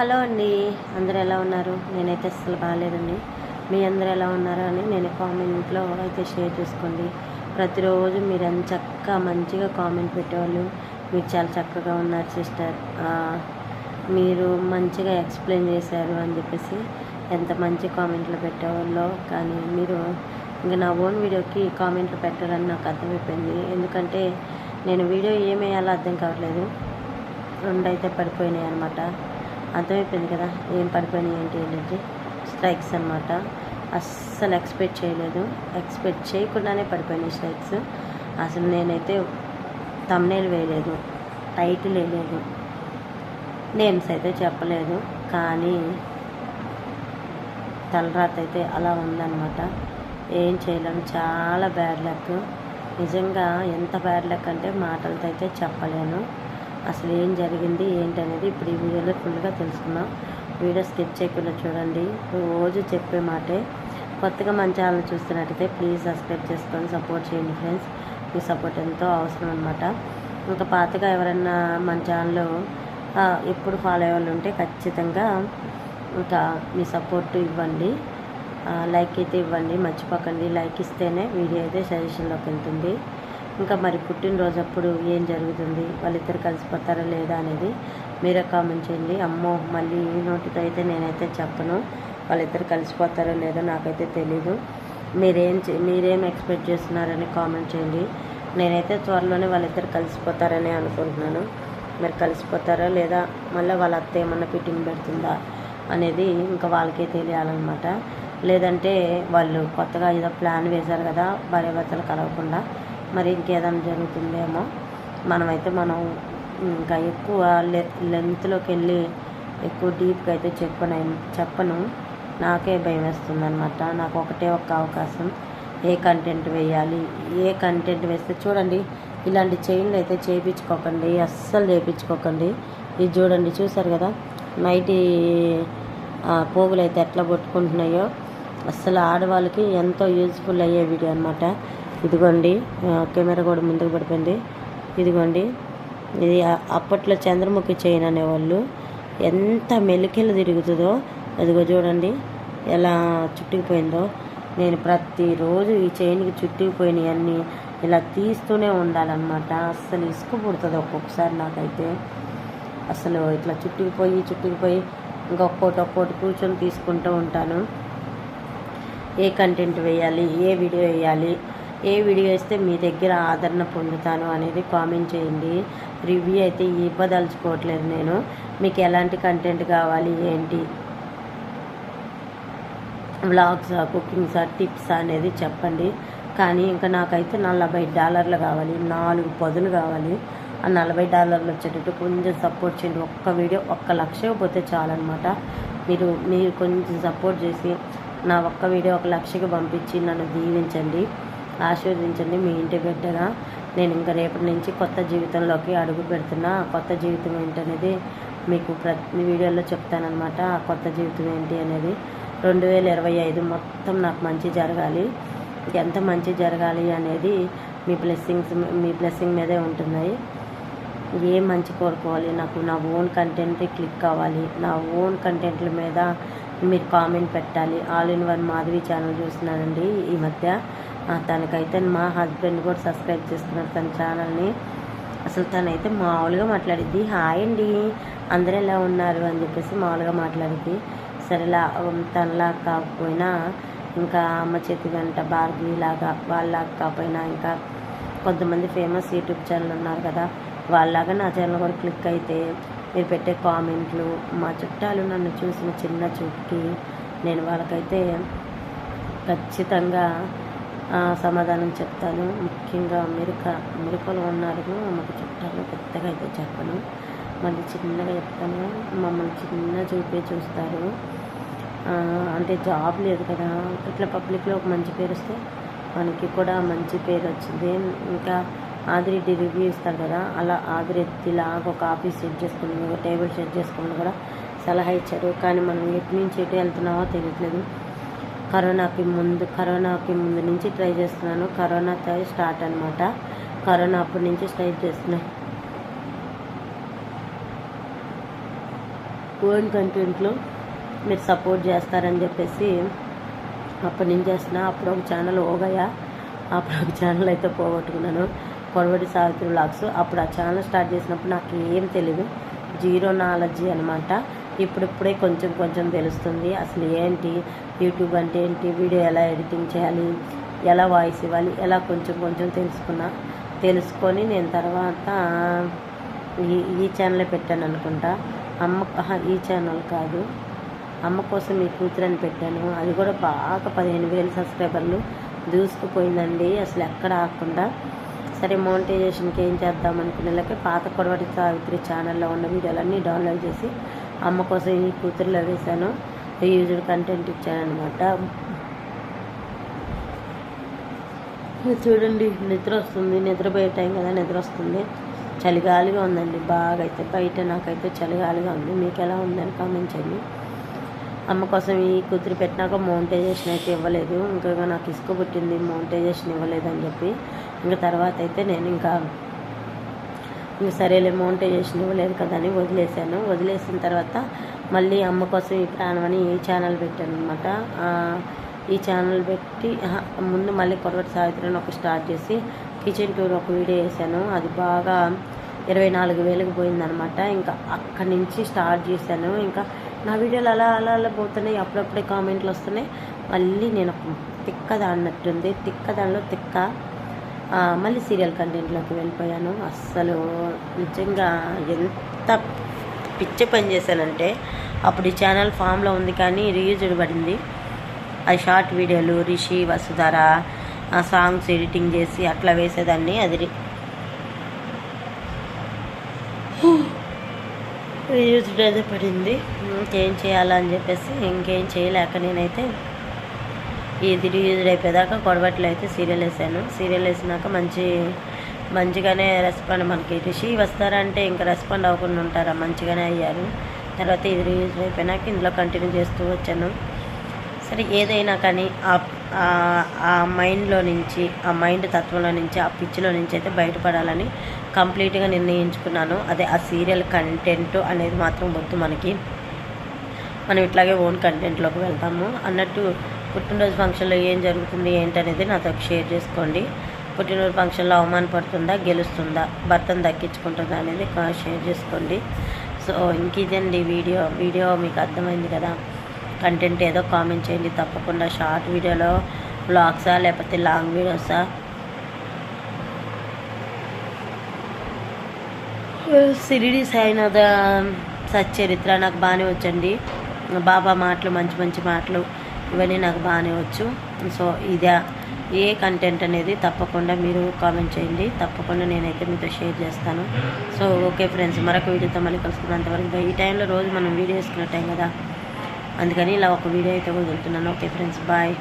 Hello అండి. అందరు ఎలా ఉన్నారు? నేనైతే అసలు బాగాలేదండి. మీ అందరు ఎలా ఉన్నారు అని నేను కామెంట్లో అయితే షేర్ చేసుకోండి. ప్రతిరోజు మీరు ఎంత చక్కగా మంచిగా కామెంట్ పెట్టేవాళ్ళు. మీరు చాలా చక్కగా ఉన్నారు సిస్టర్. మీరు మంచిగా ఎక్స్ప్లెయిన్ చేశారు అని చెప్పేసి ఎంత మంచి కామెంట్లు పెట్టేవాళ్ళో కానీ మీరు ఇంకా నా ఓన్ వీడియోకి కామెంట్లు పెట్టాలని నాకు అర్థమైపోయింది. ఎందుకంటే నేను వీడియో ఏమేయాలో అర్థం కావట్లేదు. రెండు అయితే పడిపోయినాయి అనమాట అర్థమైపోయింది కదా ఏం పడిపోయినాయి ఏంటి ఏంటంటే స్ట్రైక్స్ అనమాట అస్సలు ఎక్స్పెక్ట్ చేయలేదు. ఎక్స్పెక్ట్ చేయకుండానే పడిపోయినాయి స్ట్రైక్స్ అసలు నేనైతే తమ్నేలు వేయలేదు. టైటిల్ వేయలేదు. నేమ్స్ అయితే చెప్పలేదు. కానీ తలరాత అయితే అలా ఉందన్నమాట. ఏం చేయలేము చాలా బ్యాడ్ లక్ నిజంగా ఎంత బ్యాడ్ లక్ అంటే మాటలతో అయితే చెప్పలేను. అసలు ఏం జరిగింది ఏంటనేది ఇప్పుడు ఈ వీడియోలో ఫుల్గా తెలుసుకుందాం. వీడియో స్కిప్ చేయకుండా చూడండి. రోజు చెప్పే మాటే. కొత్తగా మన ఛానల్ చూస్తున్నట్టయితే ప్లీజ్ సబ్స్క్రైబ్ చేసుకొని సపోర్ట్ చేయండి ఫ్రెండ్స్. మీ సపోర్ట్ ఎంతో అవసరం అనమాట ఇంకా పాతగా ఎవరైనా మన ఛానల్లో ఎప్పుడు ఫాలో అయ్యే వాళ్ళు ఉంటే ఖచ్చితంగా ఇంకా మీ సపోర్ట్ ఇవ్వండి. లైక్ అయితే ఇవ్వండి. మర్చిపోకండి. లైక్ ఇస్తేనే వీడియో అయితే సజెషన్లోకి వెళ్తుంది. ఇంకా మరి పుట్టినరోజు అప్పుడు ఏం జరుగుతుంది? వాళ్ళిద్దరు కలిసిపోతారా లేదా అనేది మీరే కామెంట్ చేయండి. అమ్మో మళ్ళీ ఈ నోటితో అయితే నేనైతే చెప్పను. వాళ్ళిద్దరు కలిసిపోతారో లేదో నాకైతే తెలీదు. మీరేం చే- మీరేం ఎక్స్పెక్ట్ చేస్తున్నారని కామెంట్ చేయండి. నేనైతే త్వరలోనే వాళ్ళిద్దరు కలిసిపోతారని అనుకుంటున్నాను. మరి కలిసిపోతారా లేదా మళ్ళీ వాళ్ళ అత్త ఏమన్నా ఫిట్టింగ్ పెడుతుందా అనేది ఇంకా వాళ్ళకే తెలియాలన్నమాట. లేదంటే వాళ్ళు కొత్తగా ఏదో ప్లాన్ వేశారు కదా భార్యాభర్తలు కలవకుండా. మరి ఇంకేదైనా జరుగుతుందేమో. మనమైతే మనం ఇంకా ఎక్కువ లె లెంత్లోకి వెళ్ళి ఎక్కువ డీప్గా అయితే చెప్పను చెప్పను. నాకే భయం వేస్తుంది అనమాట నాకు ఒకటే ఒక్క అవకాశం. ఏ కంటెంట్ వేయాలి? ఏ కంటెంట్ వేస్తే చూడండి ఇలాంటి చైన్లు అయితే చేయించుకోకండి అస్సలు చేయించుకోకండి ఇది చూడండి చూసారు కదా? నైటీ పోగులు అయితే ఎట్లా పట్టుకుంటున్నాయో అస్సలు ఆడవాళ్ళకి ఎంతో యూజ్ఫుల్ అయ్యే వీడియో అనమాట ఇదిగోండి కెమెరా కూడా ముందుకు పడిపోయింది. ఇదిగోండి ఇది అప్పట్లో చంద్రముఖి చైన్ అనేవాళ్ళు. ఎంత మెలికెలు తిరుగుతుందో అదిగో చూడండి ఎలా చుట్టుకుపోయిందో నేను ప్రతిరోజు ఈ చైన్కి చుట్టుకుపోయినవన్నీ ఇలా తీస్తూనే ఉండాలన్నమాట. అస్సలు ఇసుక పుడుతుంది ఒక్కొక్కసారి నాకైతే. అసలు ఇట్లా చుట్టుకుపోయి చుట్టుకుపోయి ఇంకొకటి ఒక్కోటి కూర్చొని తీసుకుంటూ ఉంటాను. ఏ కంటెంట్ వేయాలి ఏ వీడియో వేయాలి ఏ వీడియో వేస్తే మీ దగ్గర ఆదరణ పొందుతాను అనేది కామెంట్ చేయండి. రివ్యూ అయితే ఇవ్వదలుచుకోవట్లేదు నేను. మీకు ఎలాంటి కంటెంట్ కావాలి ఏంటి? వ్లాగ్సా కుకింగ్స్ టిప్స్ అనేది చెప్పండి. కానీ ఇంకా నాకైతే నలభై డాలర్లు కావాలి నాలుగు పదులు కావాలి. ఆ నలభై డాలర్లు వచ్చేటట్టు కొంచెం సపోర్ట్ చేయండి. ఒక్క వీడియో ఒక్క లక్ష పోతే చాలన్నమాట. మీరు మీరు కొంచెం సపోర్ట్ చేసి నా ఒక్క వీడియో ఒక లక్షకి పంపించి నన్ను దీవించండి. ఆశీర్వదించండి. మీ ఇంటి బిడ్డగా నేను ఇంకా రేపటి నుంచి కొత్త జీవితంలోకి అడుగు పెడుతున్నా. ఆ కొత్త జీవితం ఏంటనేది మీకు ప్రతి వీడియోలో చెప్తానమాట ఆ కొత్త జీవితం ఏంటి అనేది రెండు వేల ఇరవై ఐదు మొత్తం నాకు మంచి జరగాలి. ఎంత మంచి జరగాలి అనేది మీ బ్లెస్సింగ్స్ మీ బ్లెస్సింగ్ మీదే ఉంటున్నాయి. ఏం మంచి కోరుకోవాలి? నాకు నా ఓన్ కంటెంట్ క్లిక్ కావాలి. నా ఓన్ కంటెంట్ల మీద మీరు కామెంట్ పెట్టాలి. All in one Madhavi channel చూస్తున్నానండి ఈ మధ్య. తనకైతే మా హస్బెండ్ కూడా సబ్స్క్రైబ్ చేస్తున్నారు తన ఛానల్ని అసలు తనైతే మామూలుగా మాట్లాడిద్ది హాయ్ అండి అందరూ ఎలా ఉన్నారు? అని చెప్పేసి మామూలుగా మాట్లాడిద్ది. సరేలా తనలా కాకపోయినా ఇంకా అమ్మ చేతి వెంట భారతిలాగా వాళ్ళలాగా కాకపోయినా ఇంకా కొంతమంది ఫేమస్ యూట్యూబ్ ఛానల్ ఉన్నారు కదా వాళ్ళలాగా నా ఛానల్ కూడా క్లిక్ అయితే మీరు పెట్టే కామెంట్లు మా చుట్టాలు నన్ను చూసిన చిన్న చూపుకి నేను వాళ్ళకైతే ఖచ్చితంగా సమాధానం చెప్తాను. ముఖ్యంగా అమెరికా అమెరికాలో ఉన్నారు మాకు చుట్టాలు పెద్దగా అయితే చెప్పను. మళ్ళీ చిన్నగా చెప్తాను. మమ్మల్ని చిన్న చూపే చూస్తారు. అంటే జాబ్ లేదు కదా. ఇట్లా పబ్లిక్లో ఒక మంచి పేరు వస్తే మనకి కూడా మంచి పేరు వచ్చింది. ఇంకా ఆదిరెడ్డి రివ్యూ ఇస్తారు కదా. అలా ఆదిరెడ్డిలాగా ఒక ఆఫీస్ సెట్ చేసుకుని ఒక టేబుల్ సెట్ చేసుకుని కూడా సలహా ఇచ్చారు. కానీ మనం ఎటు నుంచి ఎటు వెళ్తున్నామో తెలియట్లేదు. కరోనాకి ముందు కరోనాకి ముందు నుంచి ట్రై చేస్తున్నాను. కరోనాతో స్టార్ట్ అనమాట కరోనా అప్పటి నుంచి ట్రై చేస్తున్నాను ఓన్ కంటెంట్లో మీరు సపోర్ట్ చేస్తారని చెప్పేసి అప్పటి నుంచి చేస్తున్నా. అప్పుడు ఒక ఛానల్ ఓగయ్యా అప్పుడు ఒక ఛానల్ అయితే పోగొట్టుకున్నాను. కొడవటి సావిత్రి బ్లాగ్స్ అప్పుడు ఆ ఛానల్ స్టార్ట్ చేసినప్పుడు నాకు ఏం తెలియదు జీరో నాలెడ్జీ అనమాట ఇప్పుడిప్పుడే కొంచెం కొంచెం తెలుస్తుంది. అసలు ఏంటి? యూట్యూబ్ అంటే ఏంటి? వీడియో ఎలా ఎడిటింగ్ చేయాలి? ఎలా వాయిస్ ఇవ్వాలి? ఎలా కొంచెం కొంచెం తెలుసుకున్నా. తెలుసుకొని నేను తర్వాత ఈ ఈ ఛానలే పెట్టాను అనుకుంటా. అమ్మ ఈ ఛానల్ కాదు. అమ్మ కోసం ఈ కూతురు అని పెట్టాను. అది కూడా బాగా పదిహేను వేలు సబ్స్క్రైబర్లు. దూసుకుపోయిందండి అసలు ఎక్కడ ఆకుండా సరే మోనిటైజేషన్కి ఏం చేద్దాం అనుకునేలాగే పాత కొడవటి సావిత్రి ఛానల్లో ఉన్న వీడియోలన్నీ డౌన్లోడ్ చేసి అమ్మ కోసం ఈ కూతురులో వేశాను యూజర్ కంటెంట్ ఇచ్చానమాట చూడండి నిద్ర వస్తుంది. నిద్రపోయే టైం కదా నిద్ర వస్తుంది. చలిగాలిగా ఉందండి. బాగా అయితే బయట నాకైతే చలిగాలిగా ఉంది. మీకు ఎలా ఉందని కామెంట్ చేయండి. అమ్మ కోసం ఈ కూతురు పెట్టినాక మౌంటైజేషన్ అయితే ఇవ్వలేదు. ఇంకా నాకు ఇసుక పుట్టింది మౌంటైజేషన్ ఇవ్వలేదు అని చెప్పి. ఇంకా తర్వాత అయితే నేను ఇంకా ఇంక సరేలే మౌంటైజేషన్ ఇవ్వలేదు కదా అని వదిలేశాను. వదిలేసిన తర్వాత మళ్ళీ అమ్మ కోసం ఈ ప్రాణం అని ఈ ఛానల్ పెట్టాను అనమాట ఈ ఛానల్ పెట్టి ముందు మళ్ళీ కొరవటి సావిత్రిని ఒక స్టార్ట్ చేసి కిచెన్ టూర్ ఒక వీడియో వేసాను అది బాగా ఇరవై నాలుగు వేలకు పోయిందనమాట ఇంకా అక్కడి నుంచి స్టార్ట్ చేశాను. ఇంకా నా వీడియోలు అలా అలా అలా పోతున్నాయి. అప్పుడప్పుడే కామెంట్లు వస్తున్నాయి. మళ్ళీ నేను ఒక తిక్కదానిలో తిక్క దానిలో తిక్క మళ్ళీ సీరియల్ కంటెంట్లోకి వెళ్ళిపోయాను. అస్సలు నిజంగా ఎంత పిచ్చి పని చేశానంటే అప్పుడు ఈ ఛానల్ ఫామ్లో ఉంది కానీ రీయూజ్డ్ పడింది అది షార్ట్ వీడియోలు రిషి వసుధార ఆ సాంగ్స్ ఎడిటింగ్ చేసి అట్లా వేసేదాన్ని. అది రి- రీయూజ్డ్ అయితే పడింది. ఇంకేం చేయాలని చెప్పేసి ఇంకేం చేయలేక నేనైతే ఇది ఎదురైపోయేదాకా అయిపోయేదాకా గొడవట్లు అయితే సీరియల్ వేసాను. సీరియల్ వేసినాక మంచి మంచిగానే రెస్పాండ్ మనకి. రిషి వస్తారంటే ఇంకా రెస్పాండ్ అవ్వకుండా ఉంటారా మంచిగానే అయ్యారు. తర్వాత ఇది ఎదురైపోయినాక అయిపోయినాక ఇందులో కంటిన్యూ చేస్తూ వచ్చాను. సరే ఏదైనా కానీ ఆ- ఆ- ఆ మైండ్లో నుంచి ఆ మైండ్ తత్వంలో నుంచి ఆ పిచ్చిలో నుంచి అయితే బయటపడాలని కంప్లీట్గా నిర్ణయించుకున్నాను. అదే ఆ సీరియల్ కంటెంట్ అనేది మాత్రం వద్దు మనకి. మనం ఇట్లాగే ఓన్ కంటెంట్లోకి వెళ్తాము. అన్నట్టు పుట్టినరోజు ఫంక్షన్లో ఏం జరుగుతుంది ఏంటనేది నాతో షేర్ చేసుకోండి. పుట్టినరోజు ఫంక్షన్లో అవమానపడుతుందా గెలుస్తుందా భర్తను దక్కించుకుంటుందా అనేది షేర్ చేసుకోండి. సో ఇంక ఇదండి వీడియో. వీడియో మీకు అర్థమైంది కదా. కంటెంట్ ఏదో కామెంట్ చేయండి. తప్పకుండా షార్ట్ వీడియోలో బ్లాగ్సా లేకపోతే లాంగ్ వీడియోసా? సిరిడి సాయినాథ సచ్చరిత్ర నాకు బాగానే వచ్చండి. బాబా మాటలు మంచి మంచి మాటలు. ఇవన్నీ నాకు బాగానే వచ్చు. సో ఇదే ఏ కంటెంట్ అనేది తప్పకుండా మీరు కామెంట్ చేయండి. తప్పకుండా నేనైతే మీతో షేర్ చేస్తాను. సో ఓకే ఫ్రెండ్స్ మరొక వీడియోతో మళ్ళీ కలుసుకున్నంతవరకు ఈ టైంలో రోజు మనం వీడియో వేసుకున్న టైం కదా. అందుకని ఇలా ఒక వీడియో అయితే వదులుతున్నాను ఓకే ఫ్రెండ్స్ బాయ్